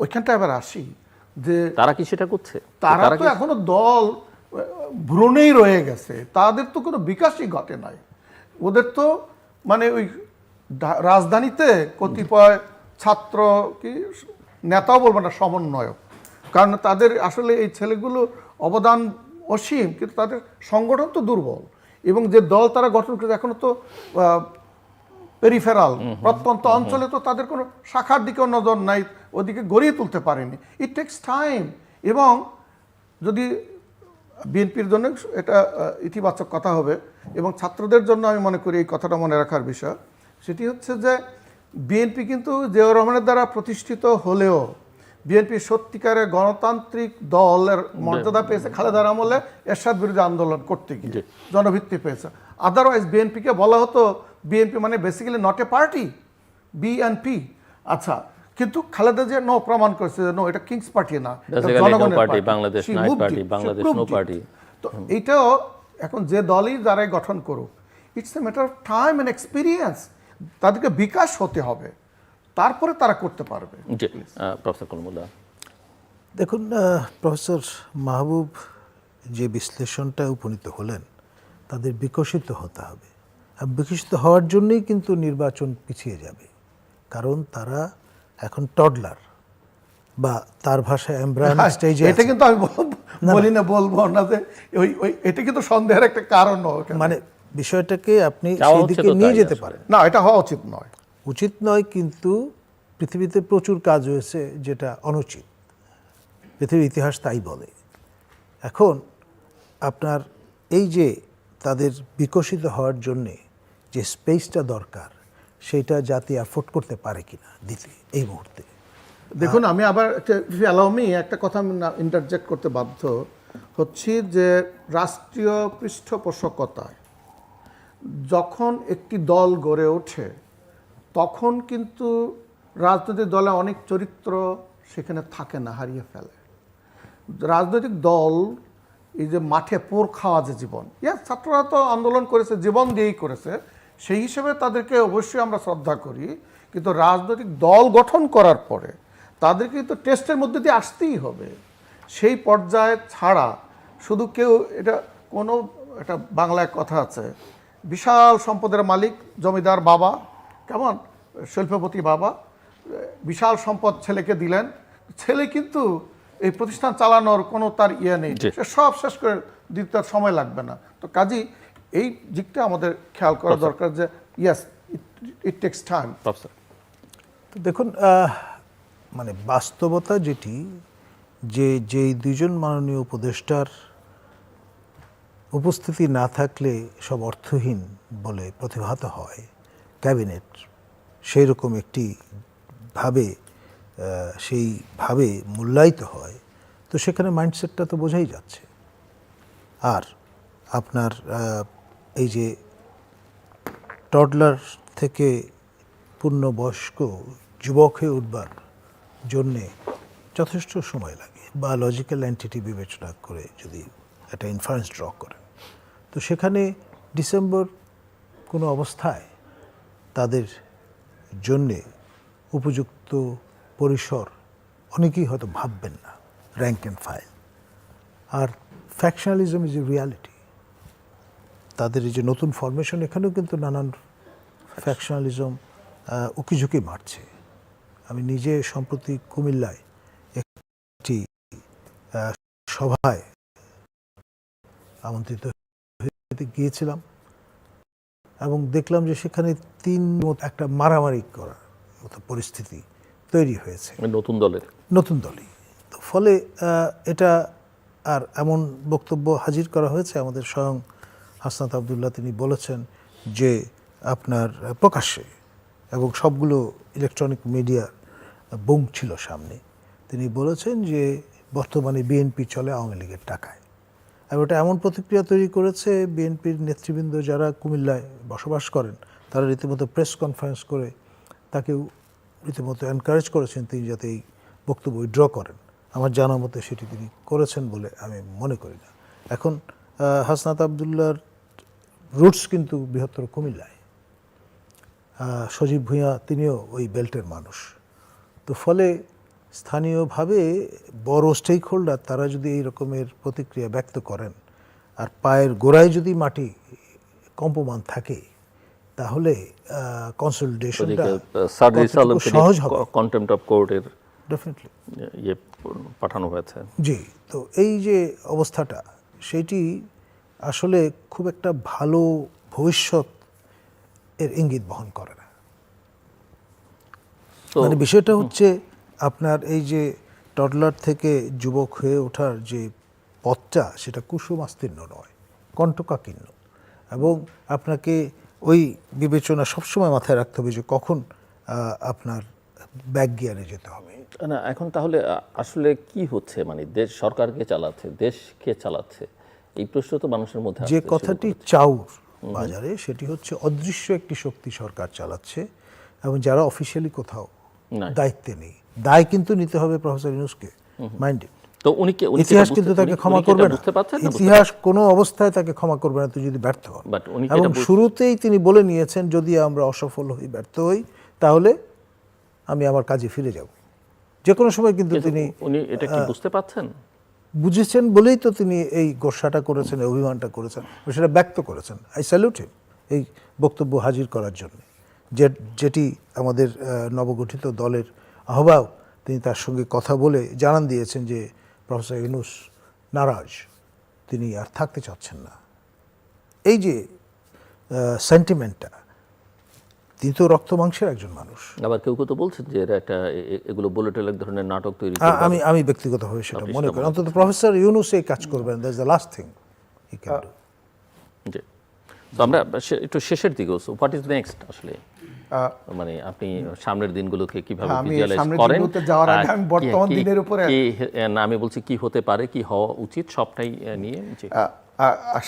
ওইখানটা এবার আসি যে তারা কি সেটা করছে? তারা তো এখনও দল ভ্রণেই রয়ে গেছে তাদের তো কোনো বিকাশই ঘটে নাই। ওদের তো মানে ওই রাজধানীতে কতিপয় ছাত্র কি নেতাও বলব না সমন্বয়ক। কারণ তাদের আসলে এই ছেলেগুলো অবদান অসীম কিন্তু তাদের সংগঠন তো দুর্বল। এবং যে দল তারা গঠন করেছে এখনও তো পেরিফেরাল প্রত্যন্ত অঞ্চলে তো তাদের কোনো শাখার দিকেও নজর নাই। ওদিকে গড়িয়ে তুলতে পারেনি। ইট টেক্স টাইম এবং যদি বিএনপির জন্য এটা ইতিবাচক কথা হবে এবং ছাত্রদের জন্য আমি মনে করি এই কথাটা মনে রাখার বিষয় সেটি হচ্ছে যে বিএনপি কিন্তু জিয়াউর রহমানের দ্বারা প্রতিষ্ঠিত হলেও বিএনপি সত্যিকারের গণতান্ত্রিক দলের মর্যাদা পেয়েছে খালেদার আমলে এরশাদ বিরোধী আন্দোলন করতে গিয়ে জনভিত্তি পেয়েছে। আদারওয়াইজ বিএনপিকে বলা হতো বিএনপি মানে basically not a party BNP আচ্ছা কিন্তু খালেদা যে নো প্রমাণ করেছে নো এটা কিংস পার্টি না party। Bangladesh she Bangladesh it। party। তো এইটাও এখন যে দলই যারাই গঠন করুক it's a matter of time and experience তাদেরকে বিকাশ হতে হবে। তারপরে তারা করতে পারবে। প্রফেসর কলমুল্লাহ দেখুন প্রফেসর মাহবুব যে বিশ্লেষণটা উপনীত হলেন তাদের বিকশিত হতে হবে। আর বিকশিত হওয়ার জন্যই কিন্তু নির্বাচন পিছিয়ে যাবে। কারণ তারা এখন টডলার বা তার ভাষায় এমব্রায়ন স্টেজে এটা কিন্তু আমি বল- বলি না বলব না যে ওই ওই এটা কিন্তু সন্দেহের একটা কারণ মানে বিষয়টাকে আপনি চাওয়া সেই হচ্ছে দিকে তো নিয়ে যেতে পারেন। না এটা হওয়া উচিত নয়। উচিত নয় কিন্তু পৃথিবীতে প্রচুর কাজ হয়েছে যেটা অনুচিত। পৃথিবীর ইতিহাস তাই বলে। এখন আপনার এই যে তাদের বিকশিত হওয়ার জন্যে যে স্পেসটা দরকার সেইটা জাতি অ্যাফোর্ড করতে পারে কিনা দিতে এই মুহূর্তে। দেখুন, আমি আবার একটা একটা কথা ইন্টারজেক্ট করতে বাধ্য হচ্ছি যে রাষ্ট্রীয় পৃষ্ঠপোষকতায় যখন একটি দল গড়ে ওঠে, তখন কিন্তু রাজনৈতিক দলে অনেক চরিত্র সেখানে থাকে না, হারিয়ে ফেলে। রাজনৈতিক দল এই যে মাঠে পোর খাওয়া যে জীবন ইয়া ছাত্ররা তো আন্দোলন করেছে, জীবন দিয়েই করেছে সেই হিসেবে তাদেরকে অবশ্যই আমরা শ্রদ্ধা করি। কিন্তু রাজনৈতিক দল গঠন করার পরে তাদেরকে কিন্তু টেস্টের মধ্যে দিয়ে আসতেই হবে। সেই পর্যায়ে ছাড়া শুধু কেউ এটা কোনো একটা বাংলায় কথা আছে বিশাল সম্পদের মালিক জমিদার বাবা কেমন? শিল্পপতি বাবা বিশাল সম্পদ ছেলেকে দিলেন। ছেলে কিন্তু এই প্রতিষ্ঠান চালানোর কোনো তার ইয়ে নেই। সে সব শেষ করে দিতে সময় লাগবে না। তো কাজী এই দিকটা আমাদের খেয়াল করা দরকার যে ইয়াস ইট টেক্স টাইম তো দেখুন মানে বাস্তবতা যেটি যে যেই দুজন মাননীয় উপদেষ্টার উপস্থিতি না থাকলে সব অর্থহীন বলে প্রতিভাত হয় ক্যাবিনেট সেই রকম একটি ভাবে সেইভাবে মূল্যায়িত হয় তো সেখানে মাইন্ডসেটটা তো বোঝাই যাচ্ছে। আর আপনার এই যে টডলার থেকে পূর্ণবয়স্ক যুবক হয়ে উঠবার জন্যে যথেষ্ট সময় লাগে বা লজিক্যাল অ্যান্টিটি বিবেচনা করে যদি একটা ইনফারেন্স ড্র করেন। তো সেখানে ডিসেম্বর কোনো অবস্থায় তাদের জন্যে উপযুক্ত পরিসর অনেকেই হয়তো ভাববেন না র্যাঙ্ক অ্যান্ড ফাইল আর ফ্যাকশনালিজম ইজ এ রিয়ালিটি তাদের এই যে নতুন ফরমেশন এখানেও কিন্তু নানান ফ্যাকশনালিজম উকিঝুঁকি মারছে। আমি নিজে সম্প্রতি কুমিল্লায় একটি সভায় আমন্ত্রিত গিয়েছিলাম এবং দেখলাম যে সেখানে তিন মত একটা মারামারি করার মতো পরিস্থিতি তৈরি হয়েছে। নতুন দলের? নতুন দলই। তো ফলে এটা আর এমন বক্তব্য হাজির করা হয়েছে আমাদের স্বয়ং হাসনাত আবদুল্লাহ তিনি বলেছেন যে আপনার প্রকাশ্যে এবং সবগুলো ইলেকট্রনিক মিডিয়ার বুম ছিল সামনে, তিনি বলেছেন যে বর্তমানে বিএনপি চলে আওয়ামী লীগের টাকায়। এবং ওটা এমন প্রতিক্রিয়া তৈরি করেছে, বিএনপির নেতৃবৃন্দ যারা কুমিল্লায় বসবাস করেন, তারা রীতিমতো প্রেস কনফারেন্স করে তাকে রীতিমতো এনকারেজ করেছেন তিনি যাতে এই বক্তব্য উইড্র করেন। আমার জানা মতে সেটি তিনি করেছেন বলে আমি মনে করি না। এখন হাসনাত আবদুল্লার রুটস কিন্তু বৃহত্তর কুমিল্লায়। সজীব ভূঁইয়া তিনিও ওই বেল্টের মানুষ। তো ফলে স্থানীয়ভাবে বড় স্টেক হোল্ডার তারা যদি এই রকমের প্রতিক্রিয়া ব্যক্ত করেন আর পায়ের গোড়ায় যদি মাটি কম্পমান থাকে তাহলে কনসলিডেশনটা সহজ হবে। কন্টেম্পট অফ কোর্টের ডেফিনেটলি ইয়ে পাঠানো হয়েছে। জি তো এই যে অবস্থাটা সেটি আসলে খুব একটা ভালো ভবিষ্যৎ এর ইঙ্গিত বহন করে না। মানে বিষয়টা হচ্ছে আপনার এই যে টডলার থেকে যুবক হয়ে ওঠার যে পথটা সেটা কুসুমাস্তীর্ণ নয় কণ্ঠকাকীর্ণ এবং আপনাকে ওই বিবেচনা সবসময় মাথায় রাখতে হবে যে কখন আপনার ব্যাক গিয়ারে যেতে হবে। না এখন তাহলে আসলে কি হচ্ছে? মানে দেশ সরকারকে চালাচ্ছে? দেশকে চালাচ্ছে? এই প্রশ্ন তো মানুষের মধ্যে যে কথাটি চাউর বাজারে সেটি হচ্ছে অদৃশ্য একটি শক্তি সরকার চালাচ্ছে এবং যারা অফিসিয়ালি কোথাও। দায়িত্বে নেই। দায় কিন্তু নিতে হবে প্রফেসর ইউনুসকে মাইন্ডেড তো উনি কি ইতিহাস কিন্তু তাকে ক্ষমা করবে না। ইতিহাস কোনো অবস্থায় তাকে ক্ষমা করবে না তুই যদি ব্যর্থ হন। উনি এবং শুরুতেই তিনি বলে নিয়েছেন যদি আমরা অসফল হই ব্যর্থ হই তাহলে আমি আমার কাজে ফিরে যাব। যে কোনো সময় কিন্তু তিনি উনি এটা কি বুঝতে পারছেন? বুঝেছেন বলেই তো তিনি এই গোসাটা করেছেন অভিমানটা করেছেন সেটা ব্যক্ত করেছেন। আই স্যালুট হিম এই বক্তব্য হাজির করার জন্য। যে যেটি আমাদের নবগঠিত দলের আহ্বায়ক তিনি তার সঙ্গে কথা বলে জানান দিয়েছেন যে প্রফেসর ইউনুস নারাজ তিনি আর থাকতে চাচ্ছেন না। এই যে সেন্টিমেন্টটা তিনি তো রক্ত মাংসের একজন মানুষ। আবার কেউ কেউ তো বলছেন যে এরা একটা এগুলো বুলেটের এক ধরনের নাটক তৈরি আমি আমি ব্যক্তিগতভাবে সেটা মনে করি। অন্তত প্রফেসর ইউনুস এই কাজ করবেন। That's the last thing he can do জি। তো আমরা একটু শেষের দিকে হোয়াট ইজ নেক্সট আসলে? মানে আপনি সামনের দিনগুলোকে কীভাবে আমি ভিজুয়ালাইজ সামনের করেন? দিনগুলোতে যাওয়ার আগে আমি বর্তমান দিনের উপরে- কি না আমি বলছি কি হতে পারে কি হওয়া উচিত সবটাই নিয়ে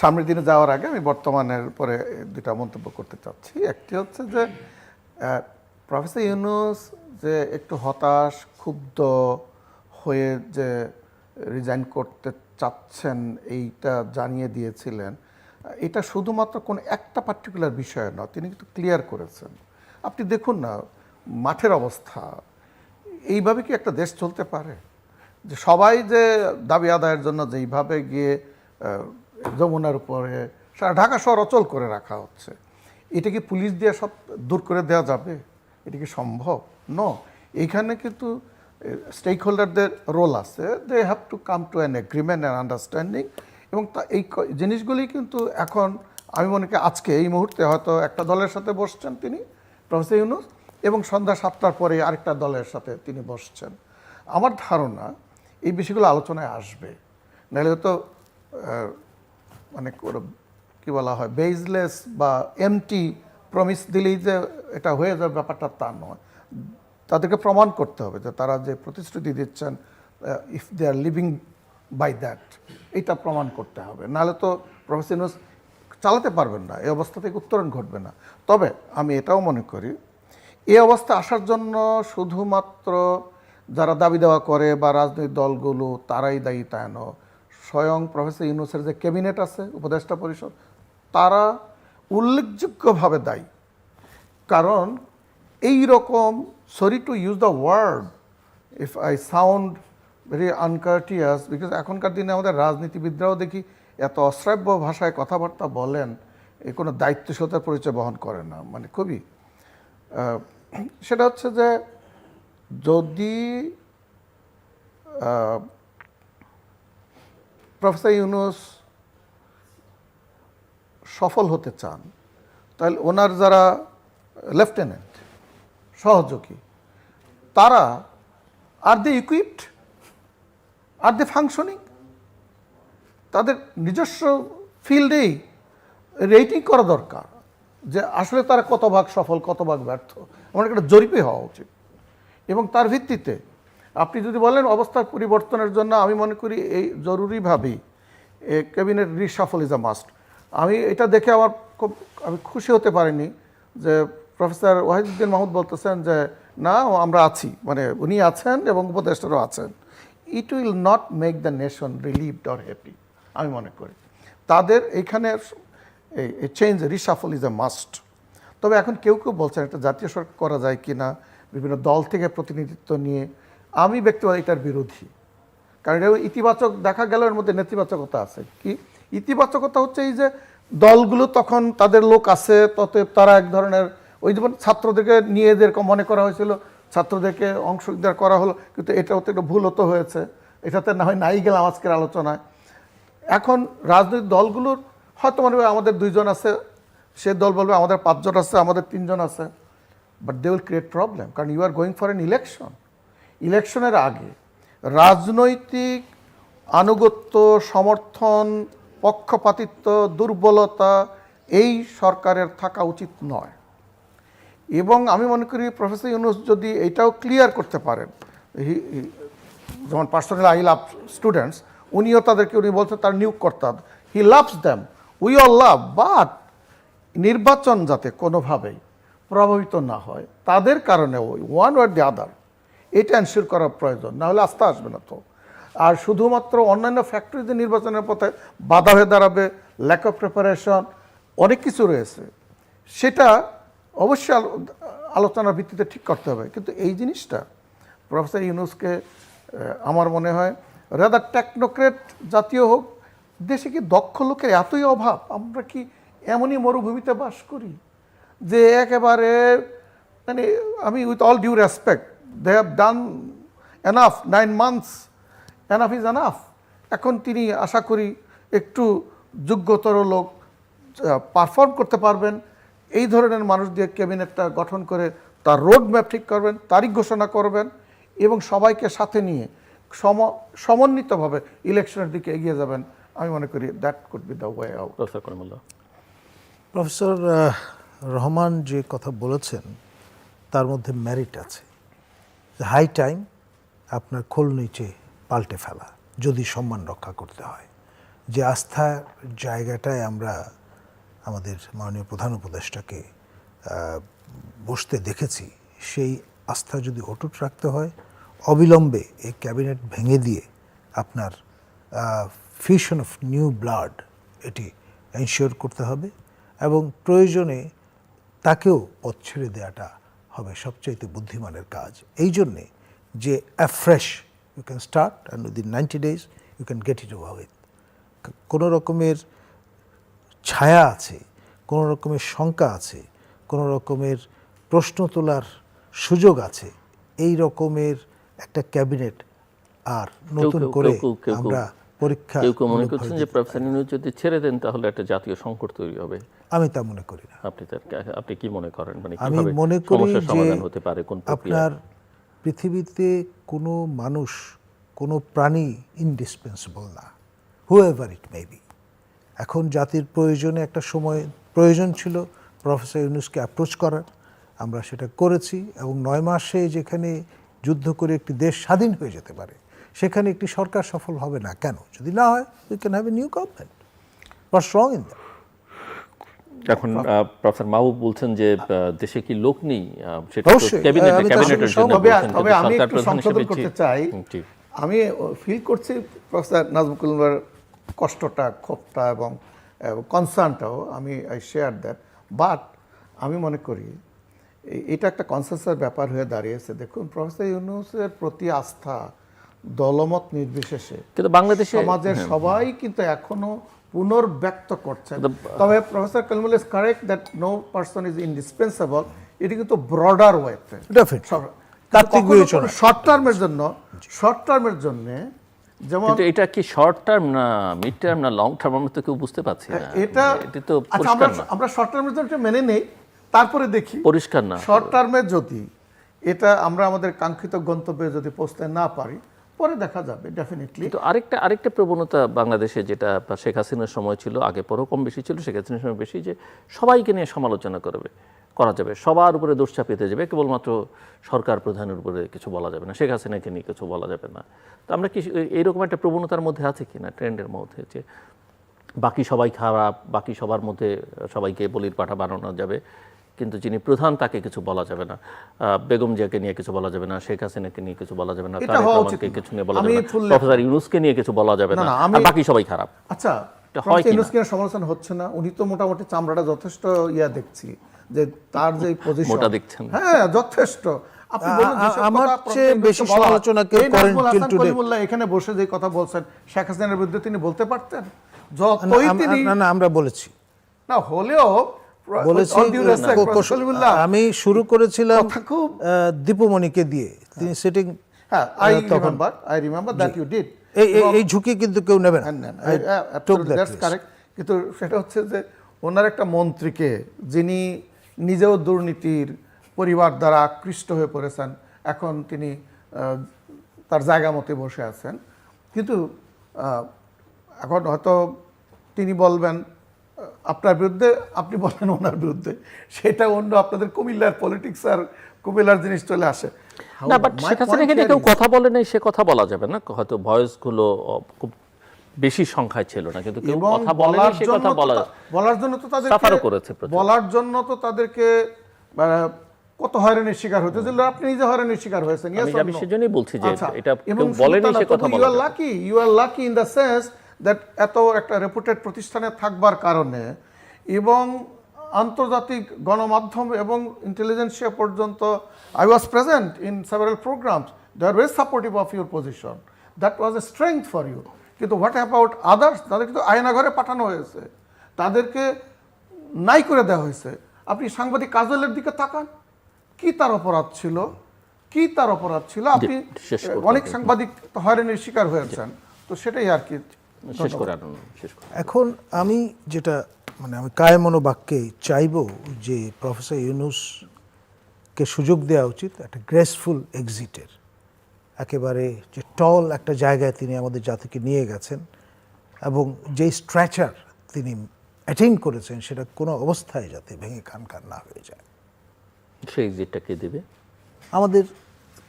সামনের দিনে যাওয়ার আগে আমি বর্তমানের পরে দুটা মন্তব্য করতে চাচ্ছি। একটি হচ্ছে যে প্রফেসর ইউনুস যে একটু হতাশ, ক্ষুব্ধ হয়ে যে রিজাইন করতে চাচ্ছেন, এইটা জানিয়ে দিয়েছিলেন, এটা শুধুমাত্র কোনো একটা পার্টিকুলার বিষয় নয়, তিনি কিন্তু ক্লিয়ার করেছেন। আপনি দেখুন না, মাঠের অবস্থা, এইভাবে কি একটা দেশ চলতে পারে? যে সবাই যে দাবি আদায়ের জন্য যেইভাবে গিয়ে যমুনার উপরে, সারা ঢাকা শহর অচল করে রাখা হচ্ছে। এটা কি পুলিশ দিয়ে সব দূর করে দেওয়া যাবে? এটা কি সম্ভব? ন এইখানে কিন্তু স্টেক হোল্ডারদের রোল আছে। They have to come to an agreement and understanding এবং তা, এই জিনিসগুলি কিন্তু এখন আমি মনে করি আজকে এই মুহূর্তে হয়তো একটা দলের সাথে বসছেন তিনি, প্রফেসর ইউনুস, এবং সন্ধ্যা সাতটার পরে আরেকটা দলের সাথে তিনি বসছেন। আমার ধারণা এই বিষয়গুলো আলোচনায় আসবে। নাহলে তো মানে কি বলা হয় বেজলেস বা এমটি প্রমিস দিলেই যে এটা হয়ে যাবে, ব্যাপারটা তা নয়। তাদেরকে প্রমাণ করতে হবে যে তারা যে প্রতিশ্রুতি দিচ্ছেন if they are living by that এটা প্রমাণ করতে হবে। নাহলে তো প্রফেসর ইউনুস চালাতে পারবেন না, এই অবস্থা থেকে উত্তরণ ঘটবে না। তবে আমি এটাও মনে করি, এই অবস্থা আসার জন্য শুধুমাত্র যারা দাবি দেওয়া করে বা রাজনৈতিক দলগুলো, তারাই দায়ী তা নয়। স্বয়ং প্রফেসর ইউনুসের যে ক্যাবিনেট আছে, উপদেষ্টা পরিষদ, তারা উল্লেখযোগ্যভাবে দায়ী। কারণ এই রকম sorry to use the word if I sound very uncourteous because এখনকার দিনে আমাদের রাজনীতিবিদরাও দেখি এত অশ্রাব্য ভাষায় কথাবার্তা বলেন, এ কোনো দায়িত্বশীলতার পরিচয় বহন করে না মানে খুবই। সেটা হচ্ছে যে যদি প্রফেসর ইউনুস সফল হতে চান, তাহলে ওনার যারা লেফটেন্যান্ট, সহযোগী, তারা আর দে ইকুইপড, আর দে ফাংশনিং, তাদের নিজস্ব ফিল্ডেই রেটিং করা দরকার যে আসলে তারা কত ভাগ সফল কত ভাগ ব্যর্থ আমার একটা জরিপে হওয়া উচিত। এবং তার ভিত্তিতে আপনি যদি বলেন অবস্থার পরিবর্তনের জন্য আমি মনে করি এই জরুরিভাবেই cabinet reshuffle is a must. আমি এটা দেখে আমার খুব, আমি খুশি হতে পারিনি যে প্রফেসর ওয়াহিদুদ্দিন মাহমুদ বলতেছেন যে, না, আমরা আছি। মানে উনি আছেন এবং উপদেষ্টারও আছেন। It will not make the nation relieved or happy আমি মনে করি। তাদের এইখানে এই change reshuffle is a must তবে এখন কেউ কেউ বলছেন একটা জাতীয় সরকার করা যায় কি না বিভিন্ন দল থেকে প্রতিনিধিত্ব নিয়ে আমি ব্যক্তিগত এটার বিরোধী। কারণ এটা ইতিবাচক দেখা গেল এর মধ্যে নেতিবাচকতা আছে। কি? ইতিবাচকতা হচ্ছে এই যে দলগুলো তখন তাদের লোক আছে তত তারা এক ধরনের ওই যেমন ছাত্রদেরকে নিয়ে এদেরকে মনে করা হয়েছিল, ছাত্রদেরকে অংশগ্রহণ করা হলো, কিন্তু এটা হতে একটু ভুল হতো হয়েছে। এটাতে না হয় নাই গেলাম আজকের আলোচনায়। এখন রাজনৈতিক দলগুলোর হয়তো মনে হয় আমাদের দুইজন আছে, সে দল বলবে আমাদের পাঁচজন আছে, আমাদের তিনজন আছে। But they will create problem কারণ you are going for an election ইলেকশনের আগে রাজনৈতিক আনুগত্য, সমর্থন, পক্ষপাতিত্ব, দুর্বলতা এই সরকারের থাকা উচিত নয়। এবং আমি মনে করি প্রফেসর ইউনুস যদি এটাও ক্লিয়ার করতে পারেন যেমন পার্সোনাল আই লাভ স্টুডেন্টস উনিও তাদেরকে, উনি বলছেন তার নিয়োগ করতাম he loves them we all love but নির্বাচন যাতে কোনোভাবেই প্রভাবিত না হয়, তাদের কারণে ওই ওয়ান ওয়ার দি আদার এটা এনশিওর করা প্রয়োজন না হলে আস্থা আসবে না তো। আর শুধুমাত্র অন্যান্য ফ্যাক্টরিতে নির্বাচনের পথে বাধা হয়ে দাঁড়াবে ল্যাক অফ প্রিপারেশন অনেক কিছু রয়েছে। সেটা অবশ্যই আলোচনার ভিত্তিতে ঠিক করতে হবে। কিন্তু এই জিনিসটা প্রফেসর ইউনুসকে আমার মনে হয় রাদার টেকনোক্রেট জাতীয় হোক, দেশে কি দক্ষ লোকের এতই অভাব, আমরা কি এমনই মরুভূমিতে বাস করি যে একেবারে মানে আমি with all due respect they have done enough nine months enough is enough এখন তিনি আশা করি একটু যোগ্যতর লোক পারফর্ম করতে পারবেন। এই ধরনের মানুষ দিয়ে ক্যাবিনেটটা গঠন করে তার রোড ম্যাপ ঠিক করবেন তারিখ ঘোষণা করবেন এবং সবাইকে সাথে নিয়ে সম সমন্বিতভাবে ইলেকশনের দিকে এগিয়ে যাবেন। আমি মনে করি that could be the way out professor Rahman যে কথা বলেছেন তার মধ্যে ম্যারিট আছে। হাই টাইম আপনার খোল নিচে পাল্টে ফেলা, যদি সম্মান রক্ষা করতে হয়। যে আস্থার জায়গাটায় আমরা আমাদের মাননীয় প্রধান উপদেষ্টাকে বসতে দেখেছি, সেই আস্থা যদি অটুট রাখতে হয়, অবিলম্বে এই ক্যাবিনেট ভেঙে দিয়ে আপনার ফিউশন অফ নিউ ব্লাড এটি এনশিওর করতে হবে এবং প্রয়োজনে তাকেও পথ ছেড়ে দেওয়াটা হবে সবচাইতে বুদ্ধিমানের কাজ। এই জন্যে যে afresh you can start and within ninety days you can get it over with কোনো রকমের ছায়া আছে কোনো রকমের শঙ্কা আছে কোনো রকমের প্রশ্ন তোলার সুযোগ আছে এই রকমের একটা ক্যাবিনেট আর নতুন করে আমরা পরীক্ষা কেউ কেউ মনে করছেন যে প্রফেসর যদি ছেড়ে দেন তাহলে একটা জাতীয় সংকট তৈরি হবে। আমি তা মনে করি না। আপনি তার আপনি কি মনে করেন? মানে আমি মনে করি যে হতে পারে? কোন আপনার পৃথিবীতে কোনো মানুষ কোনো প্রাণী ইনডিসপেন্সিবল না। হু এভার ইট মে বি এখন জাতির প্রয়োজনে একটা সময় প্রয়োজন ছিল প্রফেসর ইউনুসকে অ্যাপ্রোচ করার। আমরা সেটা করেছি এবং নয় মাসে যেখানে যুদ্ধ করে একটি দেশ স্বাধীন হয়ে যেতে পারে সেখানে একটি সরকার সফল হবে না কেন? যদি না হয় we can have a new government what's wrong in that এখন প্রফেসর মাহবুব বলছেন যে দেশে কি লোক নেই? সেটা ক্যাবিনেটে ক্যাবিনেটের জন্য তবে আমি একটু সংশোধন করতে চাই। আমি ফিল করছি প্রফেসর কষ্টটা ক্ষোভটা এবং কনসার্নটাও আমি আই শেয়ার দ্যাট বাট আমি মনে করি এটা একটা কনসেন্সাস ব্যাপার হয়ে দাঁড়িয়েছে। দেখুন প্রফেসর ইউনুসের প্রতি আস্থা দলমত নির্বিশেষে কিন্তু বাংলাদেশে সমাজের সবাই কিন্তু এখনও পুনর্ব্যক্ত করছেন। তবে professor কালমুল is correct that no person is indispensable এটি কিন্তু ব্রডার ওয়েতে। শর্ট টার্মের জন্য শর্ট টার্মের জন্য যেমন এটা কি শর্ট টার্ম না মিড টার্ম না লং টার্ম আমরা তো কেউ বুঝতে পারছি না। এটা এটা তো আচ্ছা আমরা আমরা শর্ট টার্মের জন্য মেনে নেই তারপরে দেখি। পরিষ্কার না। শর্ট টার্মে যদি এটা আমরা আমাদের কাঙ্ক্ষিত গন্তব্যে যদি পৌঁছতে না পারি পরে দেখা যাবে ডেফিনেটলি কিন্তু আরেকটা আরেকটা প্রবণতা বাংলাদেশে যেটা শেখ হাসিনার সময় ছিল, আগে পরেও কম বেশি ছিল, শেখ হাসিনার সময় বেশি, যে সবাইকে নিয়ে সমালোচনা করবে, করা যাবে। সবার উপরে দোষ চাপিয়ে যাবে, কেবলমাত্র সরকার প্রধানের উপরে কিছু বলা যাবে না, শেখ হাসিনাকে নিয়ে কিছু বলা যাবে না। তো আমরা কি এইরকম একটা প্রবণতার মধ্যে আছে কি না ট্রেন্ডের মধ্যে, যে বাকি সবাই খারাপ, বাকি সবার মধ্যে সবাইকে বলির পাঠা বানানো যাবে কিন্তু যিনি প্রধান তাকে কিছু বলা যাবে না। বেগম জিয়াকে নিয়ে কিছু বলা যাবে না শেখ হাসিনাকে নিয়ে কিছু বলা যাবে না এটা তারেক রহমানকে কিছু নিয়ে বলা যাবে না প্রফেসর ইউনুসকে নিয়ে কিছু বলা যাবে না, আর বাকি সবাই খারাপ। আচ্ছা হয় ইউনুসকে সমালোচনা হচ্ছে না উনি তো মোটামুটি চামড়াটা যথেষ্ট ইয়া দেখছি যে তার যে পজিশন মোটা দেখছেন। হ্যাঁ যথেষ্ট। আপনি বলুন আমার চেয়ে বেশি সমালোচনা কেউ করেন। কলিমুল্লাহ এখানে বসে যে কথা বলছেন শেখ হাসিনার বিরুদ্ধে তিনি বলতে পারতেন? যতই তিনি না না আমরা বলেছি। না হলেও বলেছি আমি শুরু করেছিলাম দীপুমণিকে দিয়ে। তিনি সিটিং হ্যাঁ I remember I remember that you did এই এই- ঝুঁকি কিন্তু কেউ নেবে না। risk. কারেক্ট কিন্তু সেটা হচ্ছে যে ওনার একটা মন্ত্রীকে যিনি নিজেও দুর্নীতির পরিবার দ্বারা আকৃষ্ট হয়ে পড়েছেন এখন তিনি তার জায়গা মতে বসে আছেন। কিন্তু আহ, এখন হয়তো তিনি বলবেন আপনার বিরুদ্ধে আপনি বলেন ওনার বিরুদ্ধে। সেটা অন্য আপনাদের কুমিল্লার পলিটিক্স আর কুমিল্লার জিনিস চলে আসে। না বাট শেখ নিয়ে কেউ কথা বলে নাই সে কথা বলা যাবে না। হয়তো ভয়েসগুলো খুব বেশি সংখ্যায় ছিল না কিন্তু কেউ কথা বলার সে জন্য কথা তো বলা বলার জন্য তো তাদেরকে সাফারও করেছে বলার জন্য তো তাদেরকে কত হয়রানির শিকার হতে আপনি নিজে হয়রানির শিকার হয়েছেন। আমি সেজন্যই বলছি যে আচ্ছা, এটা কেউ বলেনি সে কথা you are lucky you are lucky in the sense that এত একটা রেপুটেড প্রতিষ্ঠানে থাকবার কারণে এবং আন্তর্জাতিক গণমাধ্যম এবং ইন্টেলিজেন্সিয়া পর্যন্ত I was present in several programs they are very supportive of your position that was a strength for you কিন্তু হোয়াট অ্যাবাউট আদার্স তাদেরকে তো আয়নাঘরে পাঠানো হয়েছে। তাদেরকে নাই করে দেওয়া হয়েছে। আপনি সাংবাদিক কাজলের দিকে তাকান। কি তার অপরাধ ছিল? কি তার অপরাধ ছিল? আপনি অনেক সাংবাদিক হয়রানির শিকার হয়েছেন। তো সেটাই আর কি শেষ করে শেষ করে। এখন আমি যেটা মানে আমি কায়মনো বাক্যে চাইব যে প্রফেসর ইউনুসকে সুযোগ দেওয়া উচিত একটা গ্রেসফুল এক্সিটের একেবারে যে টল একটা জায়গায় তিনি আমাদের জাতিকে নিয়ে গেছেন এবং যেই স্ট্র্যাচার তিনি অ্যাটেইন করেছেন সেটা কোনো অবস্থায় যাতে ভেঙে খানখান না হয়ে যায়। সেই এক্সিটটা কে দেবে? আমাদের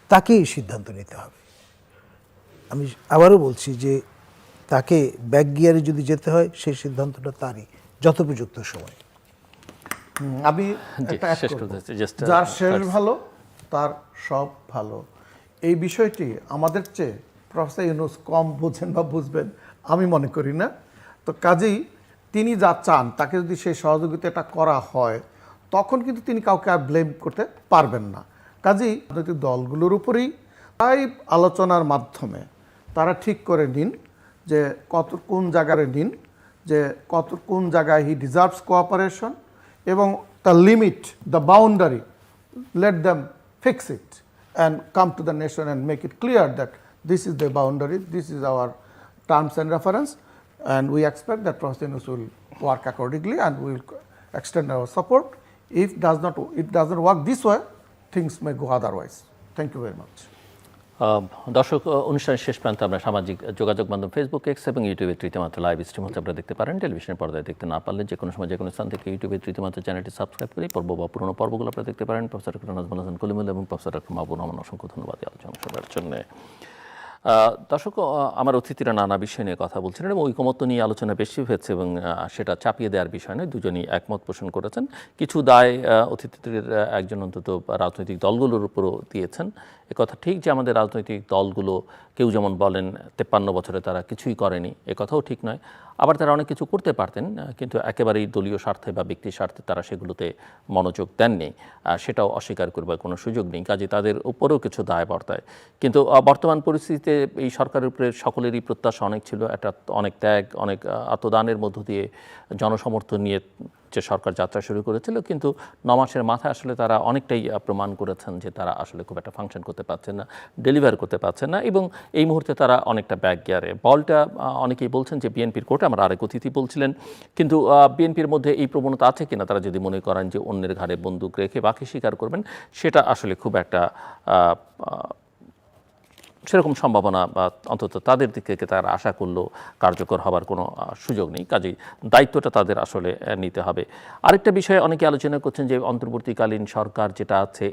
তাকেই সিদ্ধান্ত নিতে হবে। আমি আবারও বলছি যে তাকে ব্যাক গিয়ারে যদি যেতে হয় সেই সিদ্ধান্তটা তারই যথোপযুক্ত সময়। আমি uh, যার শেষ ভালো তার সব ভালো। এই বিষয়টি আমাদের চেয়ে প্রফেসর ইউনুস কম বুঝেন বা বুঝবেন আমি মনে করি না। তো কাজেই তিনি যা চান তাকে যদি সেই সহযোগিতাটা করা হয় তখন কিন্তু তিনি কাউকে আর ব্লেম করতে পারবেন না। কাজেই রাজনৈতিক দলগুলোর উপরেই তাই আলোচনার মাধ্যমে তারা ঠিক করে নিন যে কত কোন জায়গায় নিন যে কত কোন জায়গায় হি ডিজার্ভস কোঅপারেশন এবং the limit the boundary let them fix it and come to the nation and make it clear that this is the boundary, this is our terms and reference, and we expect that Professor will work accordingly and we will extend our support. If does not, it doesn't work this way, things may go otherwise. Thank you very much. দর্শক অনুষ্ঠান শেষ প্রান্তে আমরা সামাজিক যোগাযোগ মাধ্যম Facebook x এবং ইউটিউবে তৃতীয়মাত্র লাইভ স্ট্রিম হচ্ছে। আপনারা দেখতে পারেন টেলিভিশনের পর্দায় দেখতে না পারলে যে কোনো সময় যে কোনো স্থান থেকে ইউটিউবে তৃতীয়মাত্র চ্যানেলটি সাবস্ক্রাইব করে পর্ব বা পুরোনো পর্বগুলো আপনারা দেখতে পারেন। প্রফেসর নাজমুল হাসান, কলিমুল এবং প্রফেসর ডক্টর মাহবুব রহমান, অসংখ্য ধন্যবাদ আলোচনা শোনার জন্য। দর্শক আমার অতিথিরা নানা বিষয় নিয়ে কথা বলছিলেন এবং ঐকমত্য নিয়ে আলোচনা বেশি হয়েছে এবং সেটা চাপিয়ে দেওয়ার বিষয় নয়, দুজনই একমত পোষণ করেছেন। কিছু দায় অতিথিদের একজন অন্তত রাজনৈতিক দলগুলোর উপরও দিয়েছেন। এ কথা ঠিক যে আমাদের রাজনৈতিক দলগুলো কেউ যেমন বলেন, তেপ্পান্ন বছরে তারা কিছুই করেনি, এ কথাও ঠিক নয়। আবার তারা অনেক কিছু করতে পারতেন কিন্তু একেবারেই দলীয় স্বার্থে বা ব্যক্তি স্বার্থে তারা সেগুলোতে মনোযোগ দেননি। সেটাও অস্বীকার করবার কোনো সুযোগ নেই, কাজে তাদের উপরেও কিছু দায় বর্তায়। কিন্তু বর্তমান পরিস্থিতিতে এই সরকারের উপরে সকলেরই প্রত্যাশা অনেক ছিল, একটা অনেক ত্যাগ, অনেক আত্মদানের মধ্য দিয়ে জনসমর্থন নিয়ে যে সরকার যাত্রা শুরু করেছিল, কিন্তু ন মাসের মাথায় আসলে তারা অনেকটাই প্রমাণ করেছেন যে তারা আসলে খুব একটা ফাংশন করতে পারছেন না ডেলিভার করতে পারছেন না এবং এই মুহূর্তে তারা অনেকটা ব্যাক গিয়ারে বলটা অনেকেই বলছেন যে বিএনপির কোর্টে, আমার আরেক অতিথি বলছিলেন, কিন্তু বিএনপির মধ্যে এই প্রবণতা আছে কিনা? তারা যদি মনে করেন যে অন্যের ঘাড়ে বন্দুক রেখে বাকি স্বীকার করবেন, সেটা আসলে খুব একটা সেরকম সম্ভাবনা বা অন্তত তাদের দিক থেকে তারা আশা করলেও কার্যকর হবার কোনো সুযোগ নেই। কাজেই দায়িত্বটা তাদের আসলে নিতে হবে। আরেকটা বিষয়ে অনেকে আলোচনা করছেন যে অন্তর্বর্তীকালীন সরকার যেটা আছে